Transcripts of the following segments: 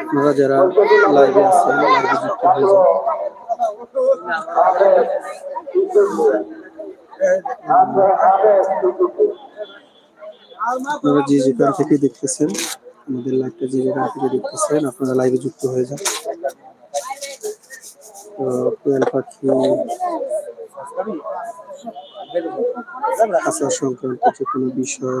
আপনারা যারা লাইভে আছেন লাইভে যুক্ত হয়ে যান আপনারা যে যেখান থেকে দেখতেছেন, আমাদের লাইভটা যে যেখান থেকে দেখতেছেন, আপনারা লাইভে যুক্ত হয়ে যান। কোয়েল পাখি খাঁচা সংক্রান্ত যে কোনো বিষয়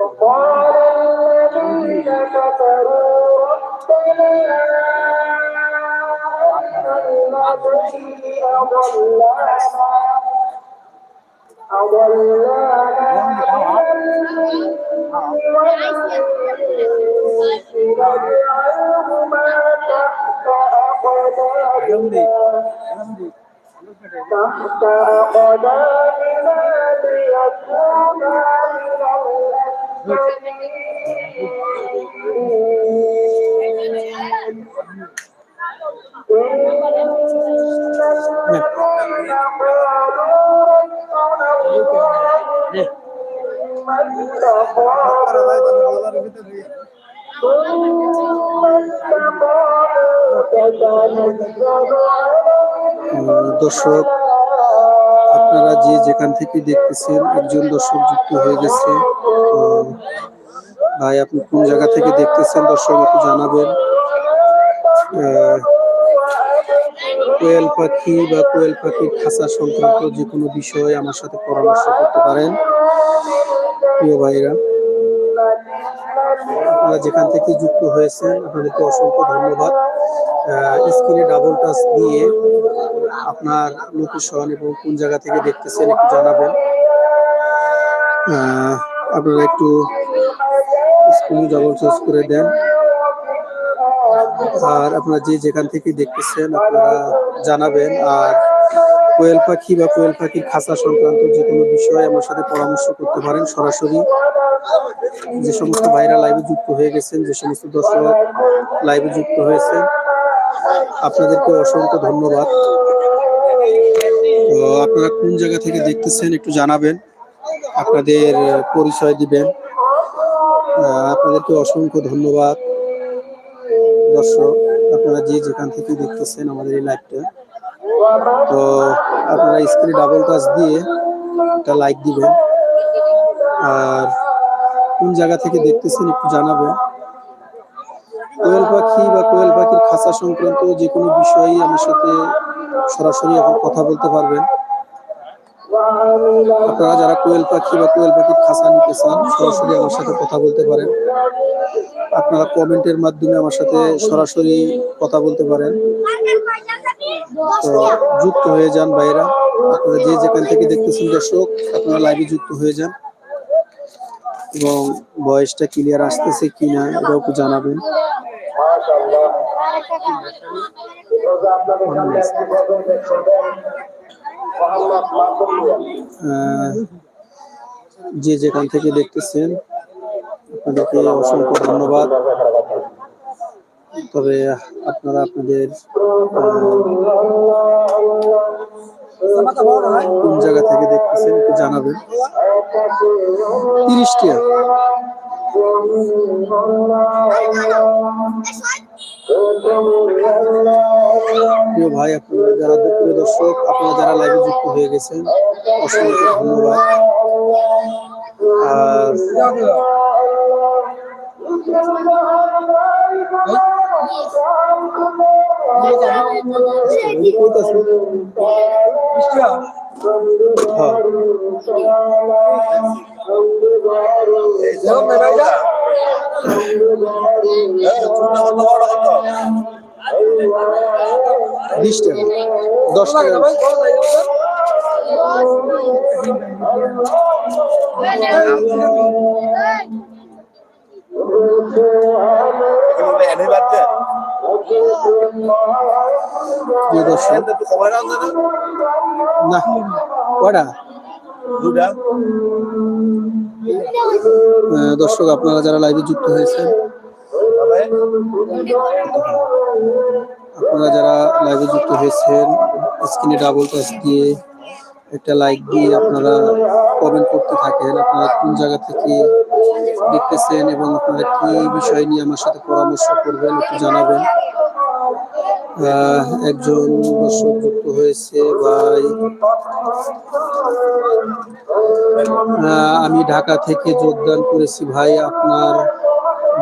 وقال الذين كفروا ربنا أرنا الذي أضلانا نجعلهما تحت أقدامنا تحت أقدامنا ليكونا من الأسفلين إن الذين قالوا ربنا الله ثم استقاموا ثم দর্শক, আপনারা যে যেখান থেকে দেখতেছেন, একজন দর্শক যুক্ত হয়ে গেছে। ভাই, আপনি কোন জায়গা থেকে দেখতেছেন? দর্শক, একটু জানাবেন। কোয়েল পাখি বা কোয়েল পাখির খাঁচা সংক্রান্ত যে কোনো বিষয়ে আমার সাথে পরামর্শ করতে পারেন। প্রিয় ভাইরা আপনারা যেখান থেকে যুক্ত হয়েছেন, আপনাদেরকে অসংখ্য ধন্যবাদ। স্ক্রিনে ডাবল টাচ দিয়ে আপনার লোকেশন এবং কোন জায়গা থেকে দেখতেছেন একটু জানাবেন। আপনারা একটু স্ক্রিনে ডাবল টাচ করে দেন। আর আপনারা যে যেখান থেকে দেখতেছেন আপনারা জানাবেন। আর কোয়েল পাখি বা কোয়েল পাখির খাঁচা সংক্রান্ত যে কোনো বিষয়ে আমার সাথে পরামর্শ করতে পারেন সরাসরি। যে সমস্ত ভাইরা লাইভে যুক্ত হয়ে গেছেন, যে সমস্ত দর্শক লাইভে যুক্ত হয়েছে আপনাদেরকে অসংখ্য ধন্যবাদ। তো আপনারা কোন জায়গা থেকে দেখতেছেন একটু জানাবেন, আপনাদের পরিচয় দিবেন। আপনাদেরকে অসংখ্য ধন্যবাদ। দর্শক, আপনারা যে যেখান থেকে দেখতেছেন আমাদের এই লাইভটা, তো আপনারা স্ক্রিনে ডাবল টাচ দিয়ে একটা লাইক দিবেন। আর কোন জায়গা থেকে দেখতেছেন একটু জানাবেন। কোয়েল পাখি বা কোয়েল পাখির খাঁচা সংক্রান্ত যে কোনো বিষয়েই আমার সাথে সরাসরি এখন কথা বলতে পারবেন। আপনারা যারা কোয়েল পাখি বা কোয়েল পাখির খাঁচা নিতে চান, সরাসরি আমার সাথে কথা বলতে পারেন। আপনারা কমেন্টের মাধ্যমে আমার সাথে সরাসরি কথা বলতে পারেন। তো যুক্ত হয়ে যান ভাইরা আপনারা যে যেখান থেকে দেখতেছেন, দর্শক, আপনারা লাইভে যুক্ত হয়ে যান। এবং ভয়েসটা ক্লিয়ার আসতেছে কিনা এটাও একটু জানাবেন। যে যেখান থেকে দেখতেছেন, আপনাদেরকে অসংখ্য ধন্যবাদ। তবে আপনারা আপনাদের কোন জায়গা থেকে দেখতেছেন একটু জানাবেন। তিরিশ ভাই যারা যারা লাইভে যুক্ত হয়ে গেছেন, অসংখ্য ধন্যবাদ। আর বিশ টাকা দশ টাকা প্রিয় দর্শক না কটা দর্শক আপনারা যারা লাইভে যুক্ত হয়েছেন আপনারা যারা লাইভে যুক্ত হয়েছেন স্ক্রিনে ডাবল টাচ দিয়ে একটা লাইক দিয়ে আপনারা কমেন্ট করতে থাকেন আপনারা কোন জায়গা থেকে দেখতেছেন এবং আপনারা কি বিষয় নিয়ে আমার সাথে পরামর্শ করবেন, একটু জানাবেন। একজন দর্শক যুক্ত হয়েছে ভাই। আমি ঢাকা থেকে যোগদান করেছি ভাই, আপনার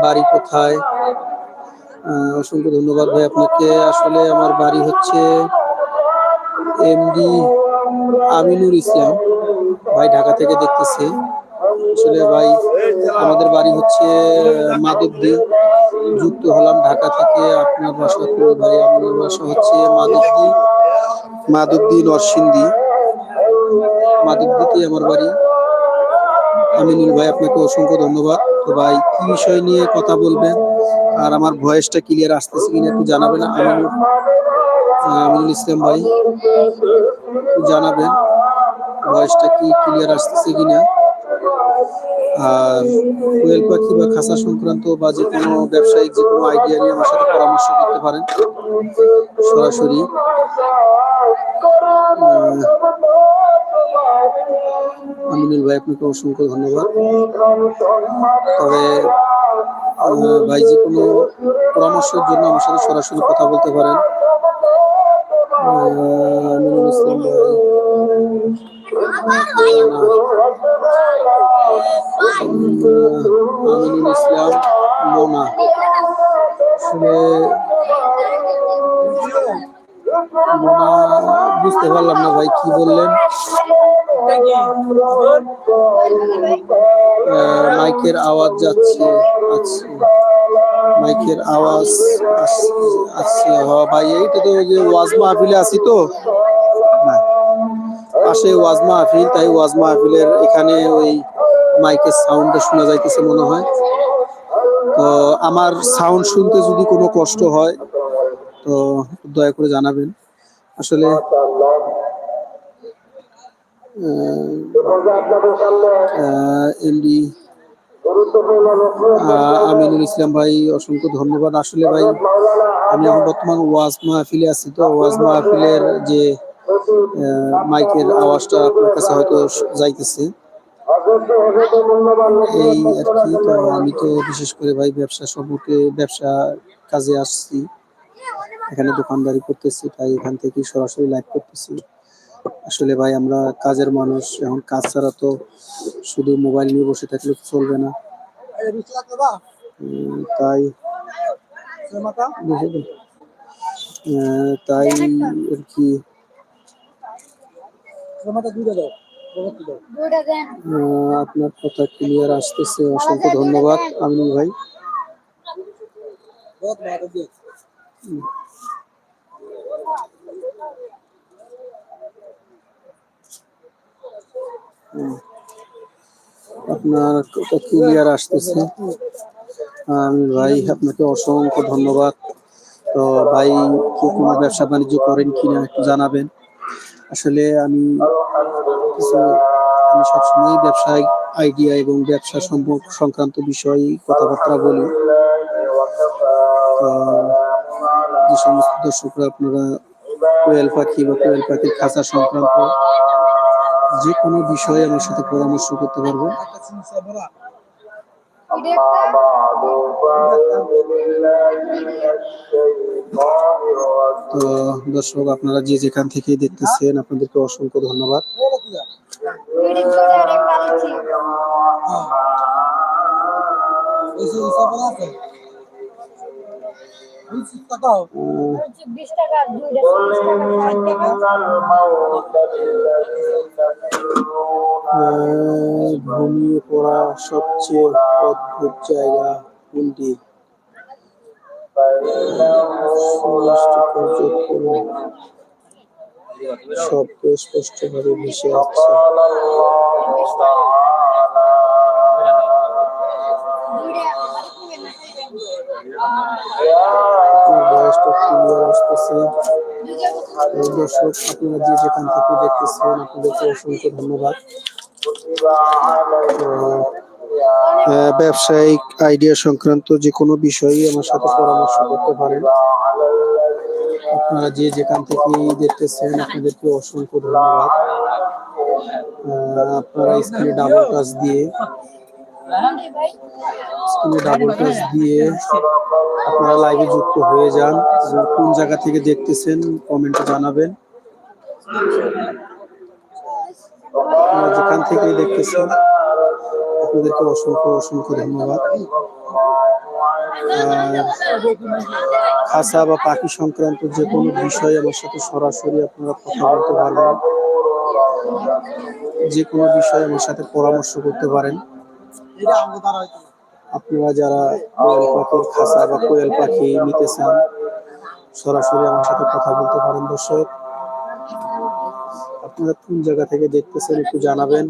বাড়ি কোথায়? অসংখ্য ধন্যবাদ ভাই আপনাকে। আসলে আমার বাড়ি হচ্ছে এমডি আমিনুর ইসলাম। ভাই ঢাকা থেকে দেখতেছি। আসলে ভাই, আমাদের বাড়ি হচ্ছে মাধবদী যুক্ত হলাম ঢাকা থেকে আপনার বাসা কই ভাই, আপনার বাসা হচ্ছে মাধবদী মাধবদী নরসিংদী। মাধবদীতে আমার বাড়ি। আমিনুল ভাই, আপনাকে অসংখ্য ধন্যবাদ। তো ভাই, কি বিষয় নিয়ে কথা বলবেন? আর আমার ভয়েসটা ক্লিয়ার আসতেছে কিনা একটু জানাবেন। আমিনুল আমিনুল ইসলাম ভাই জানাবেন, ভয়েসটা কি ক্লিয়ার আসতেছে কিনা? কোয়েল পাখি বা খাসা সংক্রান্ত বা যে কোনো ব্যবসায়িক যে কোনো আইডিয়া নিয়ে আমার সাথে পরামর্শ করতে পারেন। সরাসরি। আমিনুল ভাই, আপনাকে অসংখ্য ধন্যবাদ। তবে ভাই যে কোনো পরামর্শের জন্য আমার সাথে সরাসরি কথা বলতে পারেন। আমিনুল ইসলাম ভাই। আমিনুল ইসলাম মোনা আসলে মোনা বুঝতে পারলাম না ভাই কি বললেন? মাইকের আওয়াজ যাচ্ছে আচ্ছা মাইকের আওয়াজ আস- আসছে ভাই এইটা তো ওই যে ওয়াজ মাহফিলে আছি তো। পাশে ওয়াজ মাহফিল, তাই ওয়াজ মাহফিলের এখানে ওই মাইকের সাউন্ডটা শোনা যাইতেছে মনে হয়। তো আমার সাউন্ড শুনতে যদি কোনো কষ্ট হয়, তো দয়া করে জানাবেন। আসলে এমডি আমিনুল ইসলাম ভাই, অসংখ্য ধন্যবাদ। আসলে ভাই, আমি এখন বর্তমান ওয়াজ মাহফিলে আছি, তো ওয়াজ মাহফিলের যে মাইকের আওয়াজটা আপনার কাছে হয়তো যাইতেছে। এই আর কি তো আমি তো বিশেষ করে ভাই ব্যবসা সম্পর্কে ব্যবসা কাজে আসছি। এখানে দোকানদারি করতেছি তাই এখান থেকে সরাসরি লাইভ করতেছি। আসলে ভাই আমরা কাজের মানুষ এখন কাজ ছাড়া তো শুধু মোবাইল নিয়ে বসে থাকলে চলবে না। তাই তাই আর কি আপনার কথা ক্লিয়ার আসতেছে অসংখ্য ধন্যবাদ আমিনুল ভাই। আপনার কথা ক্লিয়ার আসতেছে। আমিনুল ভাই আপনাকে অসংখ্য ধন্যবাদ। তো ভাই কেউ কোনো ব্যবসা বাণিজ্য করেন কিনা একটু জানাবেন। আসলে আমি কিছু, আমি সবসময় ব্যবসায়িক আইডিয়া এবং ব্যবসা সংক্রান্ত বিষয়ে কথাবার্তা বলি। যে সমস্ত দর্শকরা আপনারা কোয়েল পাখি বা কোয়েল পাখির খাঁচা সংক্রান্ত যে কোনো বিষয়ে আমার সাথে পরামর্শ করতে পারবেন। أما بعد فأعوذ بالله من الشيطان তো الرجيم দর্শক আপনারা যে যেখান থেকে দেখতেছেন আপনাদেরকে অসংখ্য ধন্যবাদ ঘুমিয়ে পড়া সবচেয়ে অদ্ভুত জায়গা কোনটি? শব্দ স্পষ্টভাবে মিশে আছে দর্শক, আপনারা যে যেখান থেকে দেখতেছেন, আপনাদেরকে অসংখ্য ধন্যবাদ। ব্যবসায়িক আইডিয়া সংক্রান্ত যে কোনো বিষয়ে আমার সাথে পরামর্শ করতে পারেন। আপনারা যে যেখান থেকে দেখতেছেন, আপনাদেরকে অসংখ্য ধন্যবাদ। আপনারা স্ক্রিনে ডাবল টাচ দিয়ে স্ক্রিনে ডাবল টাচ দিয়ে আপনারা লাইভে যুক্ত হয়ে যান। এবং কোন জায়গা থেকে দেখতেছেন কমেন্টে জানাবেন। আপনারা যেখান থেকে দেখতেছেন, আপনাদেরকে অসংখ্য অসংখ্য ধন্যবাদ। খাসা বা পাখি সংক্রান্ত যে কোনো বিষয়ে আমার সাথে সরাসরি আপনারা কথা বলতে পারবেন। যে কোনো বিষয়ে আমার সাথে পরামর্শ করতে পারেন। আপনারা যারা কোয়েল পাখির খাঁচা বা কোয়েল পাখি নিতে চান সরাসরি আমার সাথে কথা বলতে পারেন দর্শক আপনারা কোন জায়গা থেকে দেখতেছেন একটু জানাবেন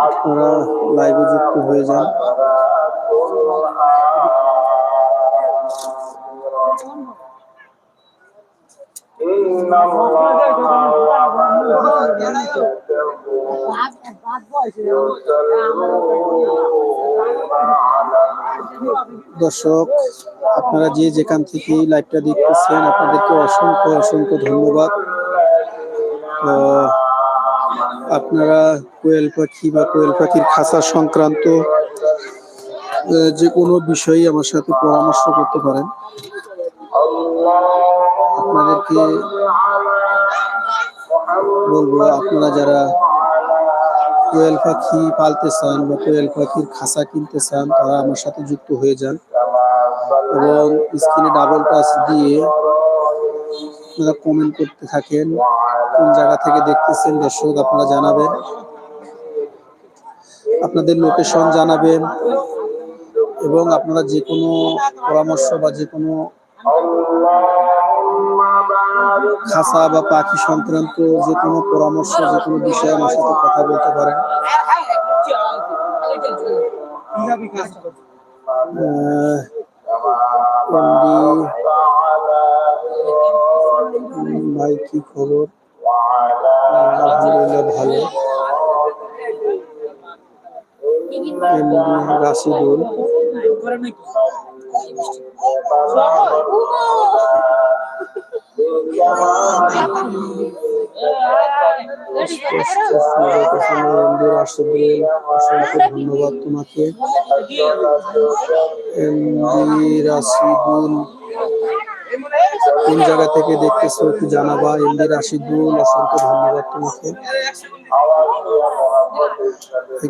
আপনারা লাইভে যুক্ত হয়ে যান Thank you. দর্শক, আপনারা যে যেখান থেকে লাইভটা দেখতেছেন, আপনাদেরকে অসংখ্য অসংখ্য ধন্যবাদ। তো, আপনারা কোয়েল পাখি বা কোয়েল পাখির খাঁচা সংক্রান্ত যে কোনো বিষয়ে আমার সাথে পরামর্শ করতে পারেন। আপনাদেরকে বলব, আপনারা যারা কোয়েল পাখি পালতে চান বা কোয়েল পাখির খাঁচা কিনতে চান, তারা আমার সাথে যুক্ত হয়ে যান এবং স্ক্রিনে ডাবল টাচ দিয়ে আপনারা কমেন্ট করতে থাকেন, কোন জায়গা থেকে দেখতেছেন দর্শক, আপনারা জানাবেন। আপনাদের লোকেশন জানাবেন এবং আপনারা যে কোনো পরামর্শ বা যে কোনো খাসা বা পাখি সংক্রান্ত যে কোনো পরামর্শ, যে কোনো বিষয়ে আমার সাথে কথা বলতে পারেন। ভাই, কি খবর? আলহামদুলিল্লাহ ভালো। রাশিদুল। অসংখ্য ধন্যবাদ তোমাকে। রাশিদুল কোন জায়গা থেকে দেখতেছো একটু জানাবা এমডি রাশিদুল, অসংখ্য ধন্যবাদ তোমাকে।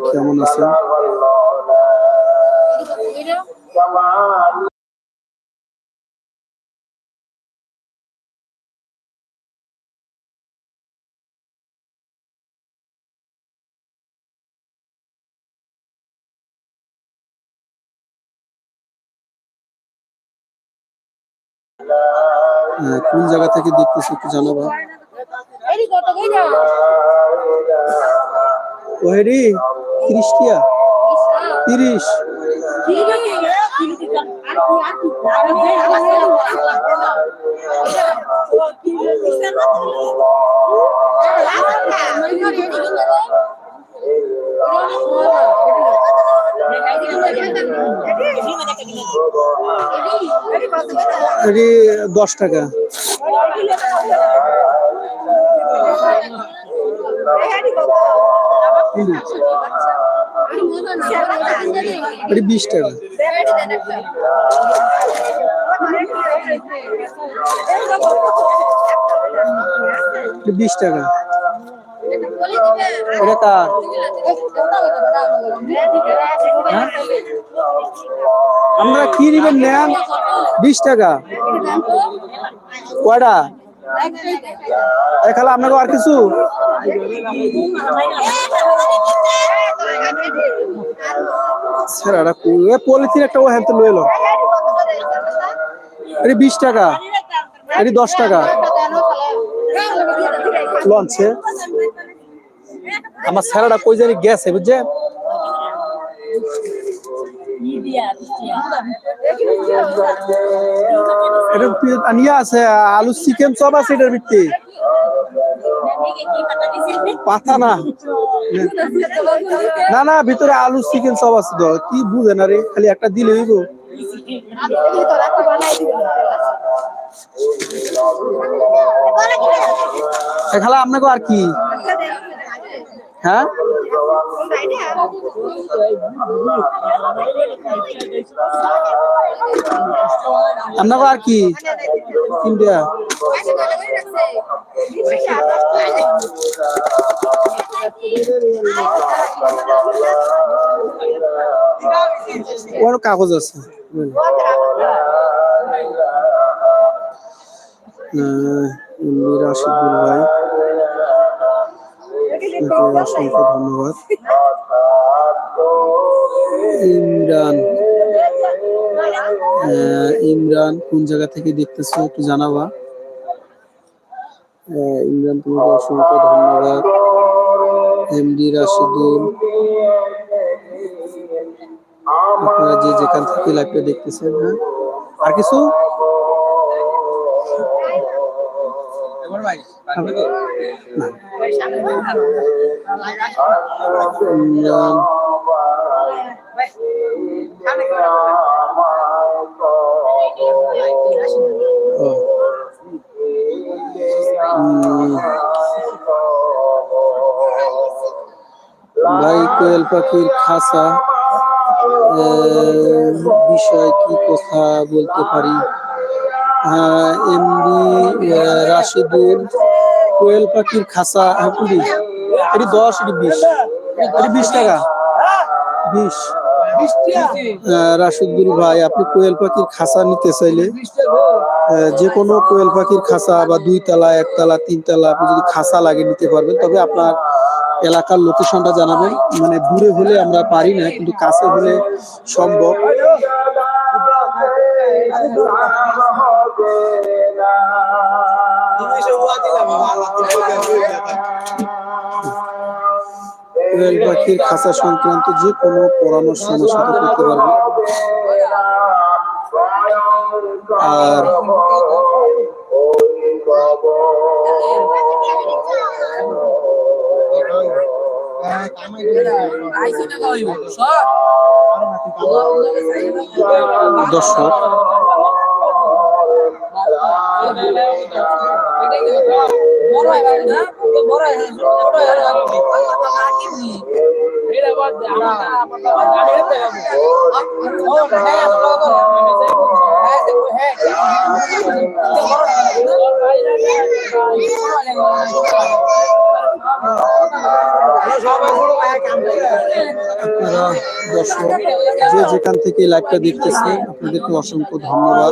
কেমন আছেন আহ, কোন জায়গা থেকে দেখতেছো একটু জানাবা। ওহেরি তিরিশ টিয়া? তিরিশ। দশ টাকা। এটি বিশ টাকা। বিশ টাকা। এটা হ্যাঁ? আমরা কি নিবেন, নেন? বিশ টাকা। কয়টা? এখানে আপনাকে আর কিছু? এটা পলিথিন একটা ও হ্যাঁ তো লইল এটি বিশ টাকা। এটি দশ টাকা। লঞ্চে। আমার স্যারাটা কই জানি গেছে, বুঝছে? এটা নিয়ে আছে, আলু, চিকেন, সব আছে এটার ভিত্তি। পাতা না। না না, ভিতরে আলু, চিকেন সব আছে তো। কি বুঝে না রে? খালি একটা দিলে হইব। খালা, আপনাকে আর কি? হ্যাঁ? আর কি? ওর কাগজ আছে। মির রাশিদুল ভাই। আপনাকে অসংখ্য ধন্যবাদ। ইমরান ইমরান কোন জায়গা থেকে দেখতেছো একটু জানাবা? ইমরান তোমাকে অসংখ্য ধন্যবাদ। এমডি রাশিদুল আপনারা যে যেখান থেকে লাইভটা দেখতেছেন হ্যাঁ? আর কিছু? না। ভাই পাখির খাসা বিষয় কি কথা বলতে পারি? এমডি রাশিদুল কোয়েল পাখির খাসা হ্যাঁ, কুড়ি এটি দশ এটি বিশ এটি বিশ টাকা বিশ আহ, রাশিদুল ভাই আপনি কোয়েল পাখির খাসা নিতে চাইলে যে কোনো কোয়েল পাখির খাসা বা দুই তলা একতলা তিন তলা আপনি যদি খাসা লাগে নিতে পারবেন তবে আপনার এলাকার লোকেশনটা জানাবেন মানে দূরে হলে আমরা পারি না কিন্তু কাছে হলে সম্ভব কোয়েল পাখির খাসা সংক্রান্ত যে কোনো পরামর্শ আমার সাথে করতে পারবেন আর দর্শক আপনারা দর্শক যে যেখান থেকে লাইভটা দেখতেছে আপনাদেরকে অসংখ্য ধন্যবাদ।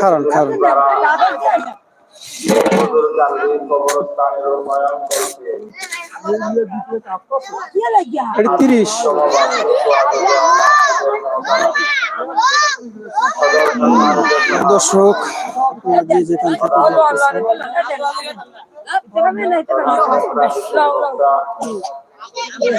খারান কারণ কবরস্থানের এটা তিরিশ। দর্শক যে যেখান থেকে Terima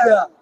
kasih.